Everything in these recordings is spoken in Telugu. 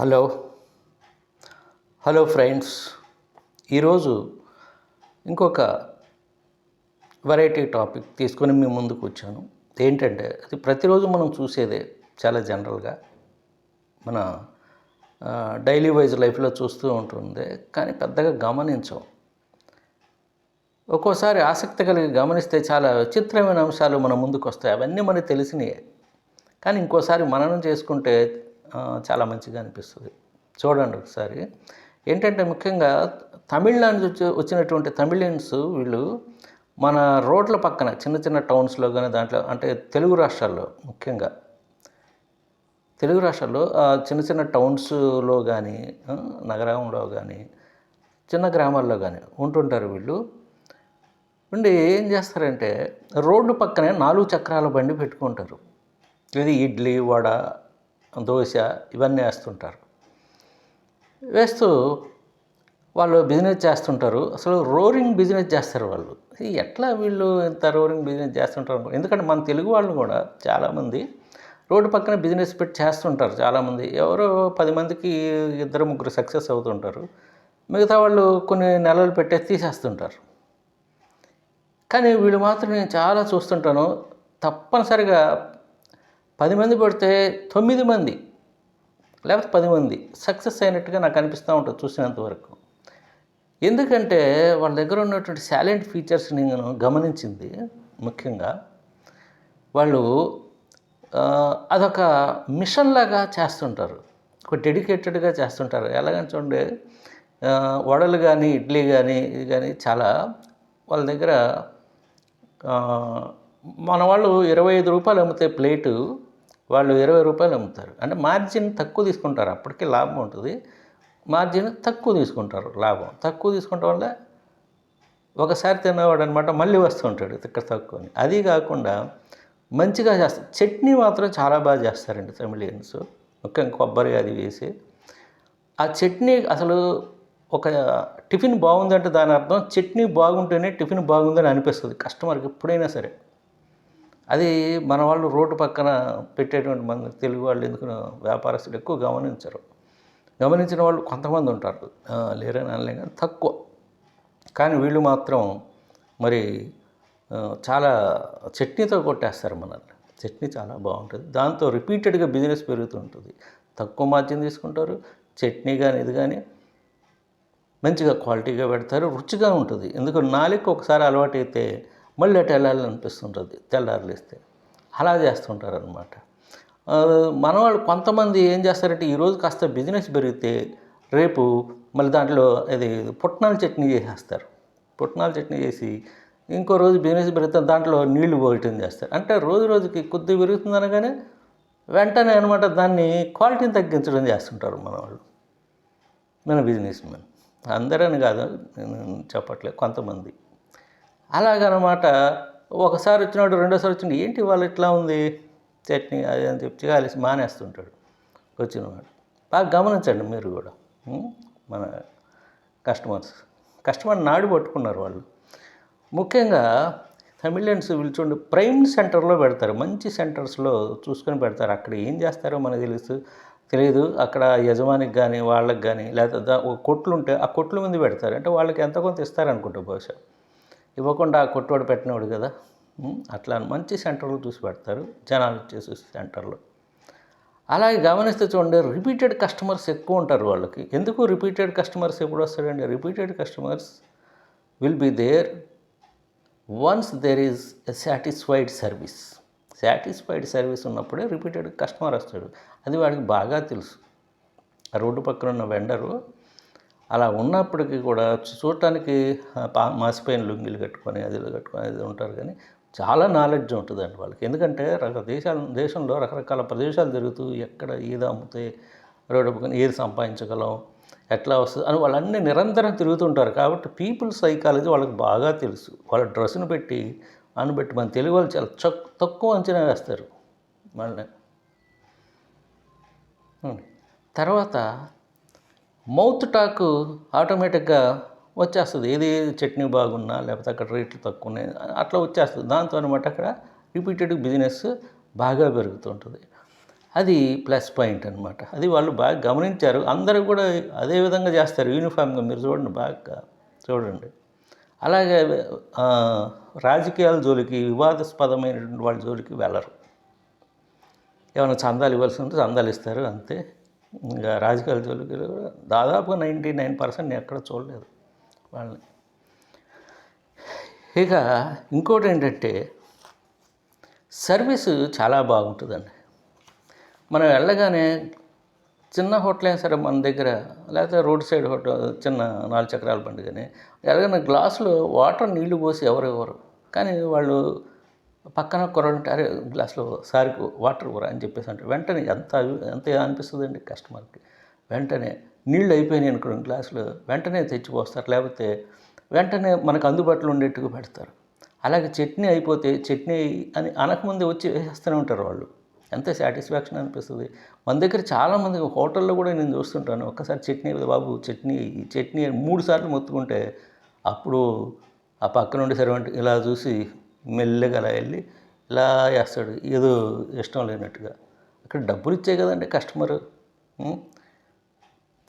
హలో. Hello friends. ఈరోజు ఇంకొక వెరైటీ టాపిక్ తీసుకొని మీ ముందుకు వచ్చాను. ఏంటంటే అది ప్రతిరోజు మనం చూసేదే చాలా జనరల్గా మన డైలీ వైజ్ లైఫ్లో చూస్తూ ఉంటుంది కానీ పెద్దగా గమనించం. ఒక్కోసారి ఆసక్తి కలిగి గమనిస్తే చాలా విచిత్రమైన అంశాలు మన ముందుకు వస్తాయి అవన్నీ మనకు తెలిసినయే. కానీ ఇంకోసారి మననం చేసుకుంటే చాలా మంచిగా అనిపిస్తుంది. చూడండి ఒకసారి. ఏంటంటే ముఖ్యంగా తమిళనాడు నుంచి వచ్చినటువంటి తమిళియన్స్ వీళ్ళు మన రోడ్ల పక్కన చిన్న చిన్న టౌన్స్లో కానీ దాంట్లో అంటే తెలుగు రాష్ట్రాల్లో ముఖ్యంగా. తెలుగు రాష్ట్రాల్లో చిన్న చిన్న టౌన్స్లో కానీ నగరంలో కానీ చిన్న గ్రామాల్లో కానీ ఉంటుంటారు వీళ్ళు. ఉండి ఏం చేస్తారంటే రోడ్డు పక్కనే నాలుగు చక్రాల బండి పెట్టుకుంటారు. ఇది ఇడ్లీ వడ దోశ ఇవన్నీ వేస్తుంటారు. వేస్తూ వాళ్ళు బిజినెస్ చేస్తుంటారు. అసలు రోరింగ్ బిజినెస్ చేస్తారు వాళ్ళు. ఎట్లా వీళ్ళు ఇంత రోరింగ్ బిజినెస్ చేస్తుంటారు ఎందుకంటే మన తెలుగు వాళ్ళు కూడా చాలామంది రోడ్డు పక్కన బిజినెస్ పెట్టి చేస్తుంటారు చాలామంది. ఎవరో పది మందికి ఇద్దరు ముగ్గురు సక్సెస్ అవుతుంటారు. మిగతా వాళ్ళు కొన్ని నెలలు పెట్టేసి తీసేస్తుంటారు. కానీ వీళ్ళు మాత్రం నేను చాలా చూస్తుంటాను. తప్పనిసరిగా పది మంది పడితే తొమ్మిది మంది లేకపోతే పది మంది సక్సెస్ అయినట్టుగా నాకు అనిపిస్తూ ఉంటుంది చూసినంత వరకు. ఎందుకంటే వాళ్ళ దగ్గర ఉన్నటువంటి సాలెంట్ ఫీచర్స్ నేను గమనించింది ముఖ్యంగా వాళ్ళు అదొక మిషన్ లాగా చేస్తుంటారు. ఒక డెడికేటెడ్గా చేస్తుంటారు. ఎలాగని చూడండి వడలు కానీ ఇడ్లీ కానీ ఇది కానీ చాలా వాళ్ళ దగ్గర మన వాళ్ళు ఇరవై ఐదు రూపాయలు అమ్మితే ప్లేటు వాళ్ళు ఇరవై రూపాయలు అమ్ముతారు. అంటే మార్జిన్ తక్కువ తీసుకుంటారు. అప్పటికే లాభం ఉంటుంది. మార్జిన్ తక్కువ తీసుకుంటారు. లాభం. తక్కువ తీసుకోవడం వల్ల ఒకసారి తిన్నవాడు అనమాట మళ్ళీ వస్తుంటాడు ఇక్కడ తక్కువ అని. అది కాకుండా మంచిగా చేస్తారు చట్నీ మాత్రం చాలా బాగా చేస్తారండి తమిళియన్స్. ముఖ్యంగా కొబ్బరి అది వేసి. ఆ చట్నీ అసలు ఒక టిఫిన్ బాగుందంటే దాని అర్థం చట్నీ బాగుంటేనే టిఫిన్ బాగుందని అనిపిస్తుంది. కస్టమర్కి ఎప్పుడైనా సరే. అది మన వాళ్ళు రోడ్డు పక్కన పెట్టేటువంటి మన తెలుగు వాళ్ళు ఎందుకు వ్యాపారస్తులు ఎక్కువ గమనించరు. గమనించిన వాళ్ళు కొంతమంది ఉంటారు. లేరని అనలేం కానీ తక్కువ. కానీ వీళ్ళు మాత్రం మరి చాలా చట్నీతో కొట్టేస్తారు మనల్ని. చట్నీ చాలా బాగుంటుంది. దాంతో రిపీటెడ్గా బిజినెస్ పెరుగుతుంటుంది తక్కువ మార్జిన్ తీసుకుంటారు చట్నీ కానీ ఇది కానీ మంచిగా క్వాలిటీగా పెడతారు రుచిగా ఉంటుంది. ఎందుకంటే నాలుగు ఒకసారి అలవాటు అయితే మళ్ళీ అటు వెళ్ళాలనిపిస్తుంటుంది తెల్లారులేస్తే అలా చేస్తుంటారు అనమాట మనవాళ్ళు కొంతమంది ఏం చేస్తారంటే ఈరోజు కాస్త బిజినెస్ పెరిగితే రేపు మళ్ళీ దాంట్లో అది పుట్నాల చట్నీ చేసేస్తారు. పుట్నాల చట్నీ చేసి ఇంకో రోజు బిజినెస్ పెరిగితే దాంట్లో నీళ్ళు పోయటం చేస్తారు. అంటే రోజు రోజుకి కొద్దిగా పెరుగుతుంది అనగానే వెంటనే అనమాట దాన్ని క్వాలిటీని తగ్గించడం చేస్తుంటారు మన వాళ్ళు మన బిజినెస్ మెన్ అందరని కాదు నేను చెప్పట్లేదు కొంతమంది. అలాగనమాట. ఒకసారి వచ్చినాడు రెండోసారి వచ్చినాడు ఏంటి వాళ్ళు ఇట్లా ఉంది? చట్నీ అది అని చెప్పి కలిసి మానేస్తుంటాడు. వచ్చినవాడు బాగా గమనించండి మీరు కూడా మన కస్టమర్స్. కస్టమర్ నాడు పట్టుకున్నారు వాళ్ళు. ముఖ్యంగా తమిళన్స్ పిలుచుండి ప్రైమ్ సెంటర్లో పెడతారు మంచి సెంటర్స్లో చూసుకొని పెడతారు. అక్కడ ఏం చేస్తారో మనకు తెలుసు తెలియదు అక్కడ యజమానికి కానీ వాళ్ళకి కానీ లేకపోతే కొట్లు ఉంటే ఆ కొట్ల మీద పెడతారు. అంటే వాళ్ళకి ఎంత కొంత ఇస్తారనుకుంటా బహుశా. ఇవ్వకుండా ఆ కొట్టువాడు పెట్టినవాడు కదా అట్లా మంచి సెంటర్లో చూసి పెడతారు. జనాలు వచ్చేసి సెంటర్లో. అలాగే గమనిస్తే చూడండి రిపీటెడ్ కస్టమర్స్ ఎక్కువ ఉంటారు వాళ్ళకి. ఎందుకు రిపీటెడ్ కస్టమర్స్ ఎప్పుడు వస్తారండి repeated customers will be there once there is a satisfied service satisfied service ఉన్నప్పుడే రిపీటెడ్ కస్టమర్ వస్తాడు. అది వాడికి బాగా తెలుసు. ఆ రోడ్డు పక్కన ఉన్న వెండరు అలా ఉన్నప్పటికీ కూడా చూడటానికి పా- మాసిపోయిన లుంగిలు కట్టుకొని అది కట్టుకొని అది ఉంటారు కానీ చాలా నాలెడ్జ్ ఉంటుందండి వాళ్ళకి. ఎందుకంటే రక దేశాల దేశంలో రకరకాల ప్రదేశాలు తిరుగుతూ ఎక్కడ ఏది అమ్మితే రోడ్డు ఏది సంపాదించగలం ఎట్లా వస్తుంది అని వాళ్ళన్నీ నిరంతరం తిరుగుతుంటారు. కాబట్టి పీపుల్ సైకాలజీ వాళ్ళకి బాగా తెలుసు. వాళ్ళ డ్రెస్సును పెట్టి అని పెట్టి మన తెలుగు వాళ్ళు చాలా చక్ తక్కువ అంచనా వేస్తారు. వాళ్ళని. తర్వాత మౌత్ టాక్ ఆటోమేటిక్గా వచ్చేస్తుంది. ఏది చట్నీ బాగున్నా లేకపోతే అక్కడ రేట్లు తక్కువ ఉన్నాయి అట్లా వచ్చేస్తుంది. దాంతో అనమాట అక్కడ రిపీటెడ్ బిజినెస్ బాగా పెరుగుతుంటుంది అది ప్లస్ పాయింట్ అనమాట అది వాళ్ళు బాగా గమనించారు. అందరూ కూడా అదే విధంగా చేస్తారు. యూనిఫామ్గా మీరు చూడండి బాగా చూడండి. అలాగే రాజకీయాల జోలికి వివాదాస్పదమైనటువంటి వాళ్ళ జోలికి వెళ్ళరు. ఏమైనా చందాలు ఇవ్వాల్సి ఉంటే చందాలు ఇస్తారు అంతే. ఇంకా రాజకీయాల జోలికి కూడా దాదాపుగా నైంటీ నైన్ పర్సెంట్ నేను ఎక్కడ చూడలేదు వాళ్ళని. ఇక ఇంకోటి ఏంటంటే సర్వీసు చాలా బాగుంటుందండి. మనం వెళ్ళగానే చిన్న హోటల్ అయినా సరే మన దగ్గర లేకపోతే రోడ్ సైడ్ హోటల్ చిన్న నాలుగు చక్రాల బండి కానీ ఎలాగైనా గ్లాసులో వాటర్ నీళ్ళు పోసి ఎవరు ఎవరు కానీ వాళ్ళు పక్కన కుర్రంటే అరే గ్లాసులో సారికి వాటర్ కూర అని చెప్పేసి అంటే వెంటనే ఎంత ఎంత అనిపిస్తుందండి కస్టమర్కి. వెంటనే నీళ్ళు అయిపోయినాయి అనుకోండి గ్లాసులో వెంటనే తెచ్చిపోస్తారు. లేకపోతే వెంటనే మనకు అందుబాటులో ఉండేట్టుగా పెడతారు. అలాగే చట్నీ అయిపోతే చట్నీ అని అనకముందే వచ్చి వేసేస్తూనే ఉంటారు వాళ్ళు. ఎంత సాటిస్ఫాక్షన్ అనిపిస్తుంది. మన దగ్గర చాలామంది హోటల్లో కూడా నేను చూస్తుంటాను. ఒక్కసారి చట్నీ బాబు చట్నీ ఈ చట్నీ అని మూడు సార్లు మొత్తుకుంటే అప్పుడు ఆ పక్కన ఉండే సర్వెంట్ ఇలా చూసి మెల్లగా అలా వెళ్ళి ఇలా వేస్తాడు ఏదో ఇష్టం లేనట్టుగా. అక్కడ డబ్బులు ఇచ్చే కదండి కస్టమర్.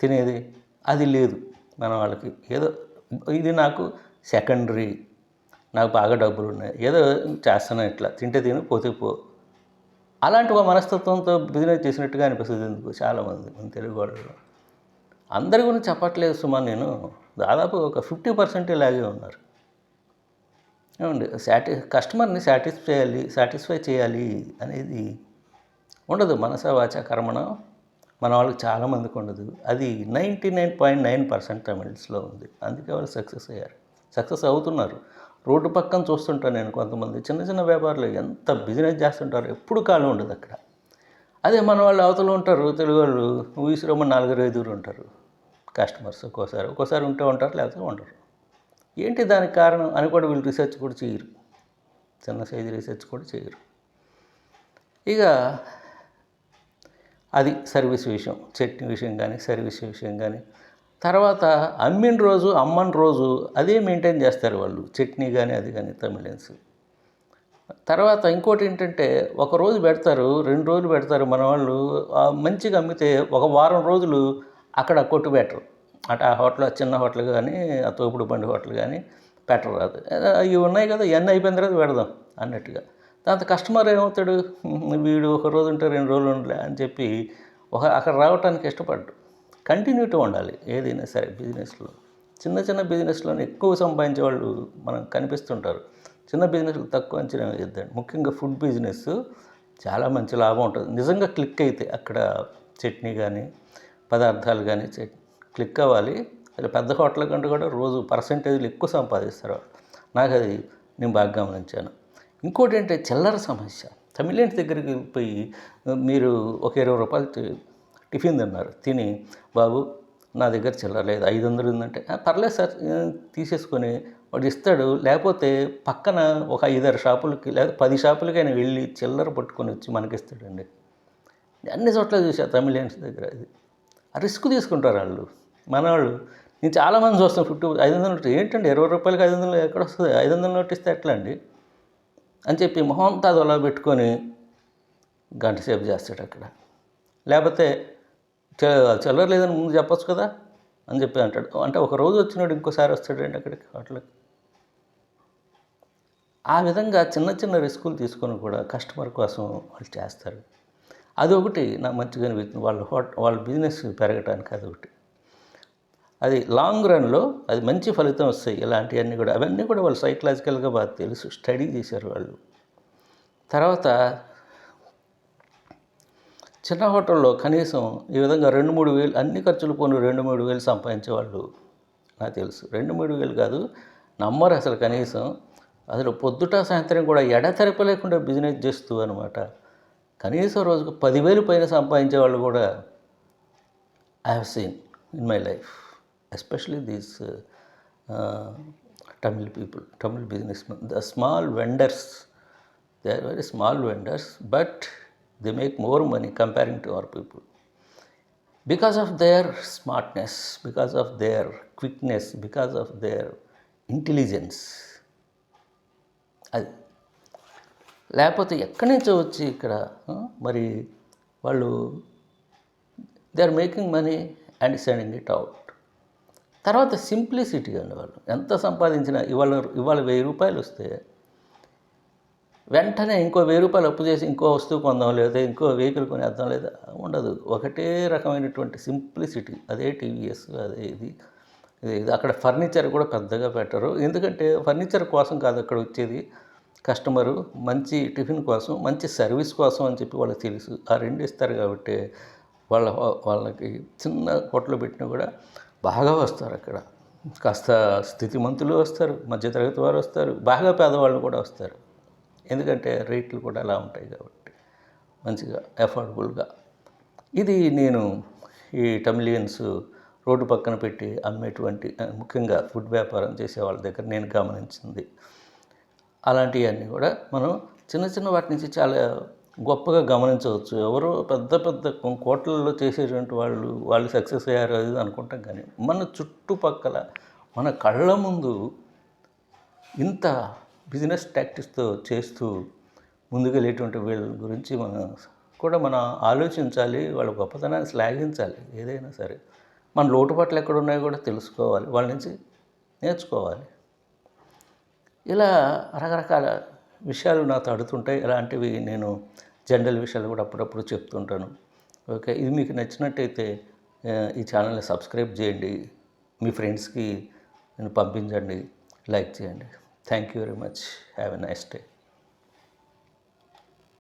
తినేది. అది లేదు మన వాళ్ళకి. ఏదో ఇది నాకు సెకండరీ. నాకు బాగా డబ్బులు ఉన్నాయి. ఏదో చేస్తాను ఇట్లా. తింటే తిని పోతే పో. అలాంటి ఒక మనస్తత్వంతో బిజినెస్ చేసినట్టుగా అనిపిస్తుంది ఎందుకు? చాలామంది మన తెలుగు వాళ్ళు అందరి గురించి చెప్పట్లేదు సుమా నేను. దాదాపు ఒక ఫిఫ్టీ పర్సెంట్ ఇలాగే ఉన్నారు. ఏమండి సాటి కస్టమర్ని సాటిస్ఫై చేయాలి సాటిస్ఫై చేయాలి అనేది ఉండదు. మనస వాచ కర్మణ మన వాళ్ళకి చాలామందికి ఉండదు. అది ninety nine point nine percent తమిళస్లో ఉంది. అందుకే వాళ్ళు సక్సెస్ అయ్యారు. సక్సెస్ అవుతున్నారు. రోడ్డు పక్కన చూస్తుంటాను నేను కొంతమంది. చిన్న చిన్న వ్యాపారులు ఎంత బిజినెస్ చేస్తుంటారు ఎప్పుడు కాలం ఉండదు అక్కడ. అదే మన వాళ్ళు అవతల ఉంటారు తెలుగు వాళ్ళు. ఊసిరమ్మ నలుగురు ఐదుగురు ఉంటారు. కస్టమర్స్ ఒక్కోసారి ఒక్కోసారి ఉంటే ఉంటారు లేకపోతే ఉండరు. ఏంటి దానికి కారణం అని కూడా వీళ్ళు రీసెర్చ్ కూడా చేయరు. చిన్న సైజు రీసెర్చ్ కూడా చేయరు. ఇక అది సర్వీస్ విషయం చట్నీ విషయం కానీ సర్వీస్ విషయం కానీ. తర్వాత అమ్మిన రోజు అమ్మని రోజు అదే మెయింటైన్ చేస్తారు వాళ్ళు. చట్నీ కానీ అది కానీ తమిళన్స్ తర్వాత ఇంకోటి ఏంటంటే ఒక రోజు పెడతారు రెండు రోజులు పెడతారు మన వాళ్ళు మంచిగా అమ్మితే ఒక వారం రోజులు అక్కడ కొట్టు పెట్టరు. అటు ఆ హోటల్ చిన్న హోటల్ కానీ ఆ తోపుడు బండి హోటల్ కానీ పెట్టరు రాదు. ఉన్నాయి కదా ఇవన్నీ అయిపోయిన తర్వాత పెడదాం అన్నట్టుగా. దాంతో కస్టమర్ ఏమవుతాడు? వీడు ఒక రోజు ఉంటే రెండు రోజులు ఉండలే అని చెప్పి ఒక అక్కడ రావటానికి ఇష్టపడ్డు. కంటిన్యూటీ ఉండాలి ఏదైనా సరే బిజినెస్లో. చిన్న చిన్న బిజినెస్లోనే ఎక్కువ సంపాదించే వాళ్ళు మనకు కనిపిస్తుంటారు. చిన్న బిజినెస్లు తక్కువ అంచనా వేద్దండి ముఖ్యంగా ఫుడ్ బిజినెస్ చాలా మంచి లాభం ఉంటుంది. నిజంగా క్లిక్ అయితే అక్కడ చట్నీ కానీ పదార్థాలు కానీ చట్నీ క్లిక్ అవ్వాలి. అది పెద్ద హోటల్ కంటే కూడా రోజు పర్సంటేజ్లు ఎక్కువ సంపాదిస్తారు. నాకు అది నేను బాగా గమనించాను. ఇంకోటి ఏంటంటే చిల్లర సమస్య. తమిళన్స్ దగ్గరికి పోయి మీరు ఒక ఇరవై రూపాయలు టిఫిన్ తిన్నారు. తిని బాబు నా దగ్గర చిల్లర లేదు. ఐదు వందలు ఉందంటే పర్లేదు సార్ తీసేసుకొని వాడు ఇస్తాడు. లేకపోతే పక్కన ఒక ఐదారు షాపులకి లేదా పది షాపులకైనా వెళ్ళి చిల్లర పట్టుకొని వచ్చి మనకి ఇస్తాడండి అన్ని చోట్ల చూసా తమిళన్స్ దగ్గర అది. రిస్క్ తీసుకుంటారు వాళ్ళు. మన వాళ్ళు నేను చాలామంది చూస్తాను ఫిఫ్టీ ఐదు వందల నోట్ ఏంటండి? ఇరవై రూపాయలకి ఐదు వందలు ఎక్కడ వస్తుంది? ఐదు వందల నోటు ఇస్తే ఎట్లా అండి? అని చెప్పి మొహం అంతా అలా పెట్టుకొని గంట సేపు చేస్తాడు అక్కడ. లేకపోతే చిల్లర లేదని ముందు చెప్పొచ్చు కదా? అని చెప్పి అంటాడు. అంటే ఒక రోజు వచ్చినాడు ఇంకోసారి వస్తాడండి అక్కడికి హోటల్కి. ఆ విధంగా చిన్న చిన్న రిస్కులు తీసుకొని కూడా కస్టమర్ కోసం వాళ్ళు చేస్తారు. అదొకటి నాకు మంచిగా అనిపిస్తుంది వాళ్ళ హోట వాళ్ళ బిజినెస్ పెరగటానికి అదొకటి. అది లాంగ్ రన్లో అది మంచి ఫలితం వస్తాయి. ఇలాంటివన్నీ కూడా అవన్నీ కూడా వాళ్ళు సైకలాజికల్గా బాగా తెలుసు స్టడీ చేశారు వాళ్ళు. తర్వాత చిన్న హోటల్లో కనీసం ఈ విధంగా రెండు మూడు వేలు అన్ని ఖర్చులు పోను రెండు మూడు వేలు సంపాదించే వాళ్ళు నాకు తెలుసు. రెండు మూడు వేలు కాదు నమ్మరు అసలు కనీసం. అసలు పొద్దుట సాయంత్రం కూడా ఎడతెరప లేకుండా బిజినెస్ చేస్తూ అనమాట కనీసం రోజుకు పదివేలు పైన సంపాదించే వాళ్ళు కూడా I have seen in my life especially these Tamil people Tamil business the small vendors they are very small vendors but they make more money comparing to our people because of their smartness because of their quickness because of their intelligence అది. లేకపోతే ఎక్కడి నుంచో వచ్చి ఇక్కడ మరి వాళ్ళు they are making money and sending it out తర్వాత సింప్లిసిటీ అండి వాళ్ళు ఎంత సంపాదించినా ఇవాళ ఇవాళ వెయ్యి రూపాయలు వస్తే వెంటనే ఇంకో వెయ్యి రూపాయలు అప్పు చేసి ఇంకో వస్తువు కొందాం లేదా ఇంకో వెహికల్ కొనేద్దాం లేదా ఉండదు. ఒకటే రకమైనటువంటి సింప్లిసిటీ. అదే టీవీఎస్ అదే ఇది ఇది అక్కడ ఫర్నిచర్ కూడా పెద్దగా పెట్టరు. ఎందుకంటే ఫర్నిచర్ కోసం కాదు అక్కడ వచ్చేది కస్టమరు మంచి టిఫిన్ కోసం మంచి సర్వీస్ కోసం అని చెప్పి వాళ్ళకి తెలుసు. ఆ రెండు ఇస్తారు కాబట్టి వాళ్ళ వాళ్ళకి చిన్న హోటల్ పెట్టినా కూడా బాగా వస్తారు అక్కడ. కాస్త స్థితిమంతులు వస్తారు మధ్యతరగతి వారు వస్తారు బాగా పేదవాళ్ళు కూడా వస్తారు. ఎందుకంటే రేట్లు కూడా అలా ఉంటాయి కాబట్టి మంచిగా అఫోర్డబుల్గా ఇది నేను ఈ టమిలియన్స్ రోడ్డు పక్కన పెట్టి అమ్మేటువంటి ముఖ్యంగా ఫుడ్ వ్యాపారం చేసే వాళ్ళ దగ్గర నేను గమనించింది. అలాంటివన్నీ కూడా మనం చిన్న చిన్న వాటి నుంచి చాలా గొప్పగా గమనించవచ్చు. ఎవరో పెద్ద పెద్ద కోట్లలో చేసేటువంటి వాళ్ళు వాళ్ళు సక్సెస్ అయ్యారు అది అనుకుంటాం కానీ మన చుట్టుపక్కల మన కళ్ళ ముందు ఇంత బిజినెస్ టాక్టిక్స్తో చేస్తూ ముందుకెళ్ళేటువంటి వీళ్ళ గురించి మనం కూడా మనం ఆలోచించాలి వాళ్ళ గొప్పతనాన్ని శ్లాఘించాలి ఏదైనా సరే. మన లోటుపాట్లు ఎక్కడ ఉన్నాయో కూడా తెలుసుకోవాలి వాళ్ళ నుంచి నేర్చుకోవాలి. ఇలా రకరకాల విషయాలు నాతో అడుగుతుంటాయి. ఇలాంటివి నేను జనరల్ విషయాలు కూడా అప్పుడప్పుడు చెప్తుంటాను. ఓకే ఇది మీకు నచ్చినట్టయితే ఈ ఛానల్ని సబ్స్క్రైబ్ చేయండి. మీ ఫ్రెండ్స్కి నేను పంపించండి. లైక్ చేయండి. Thank you very much. Have a nice day.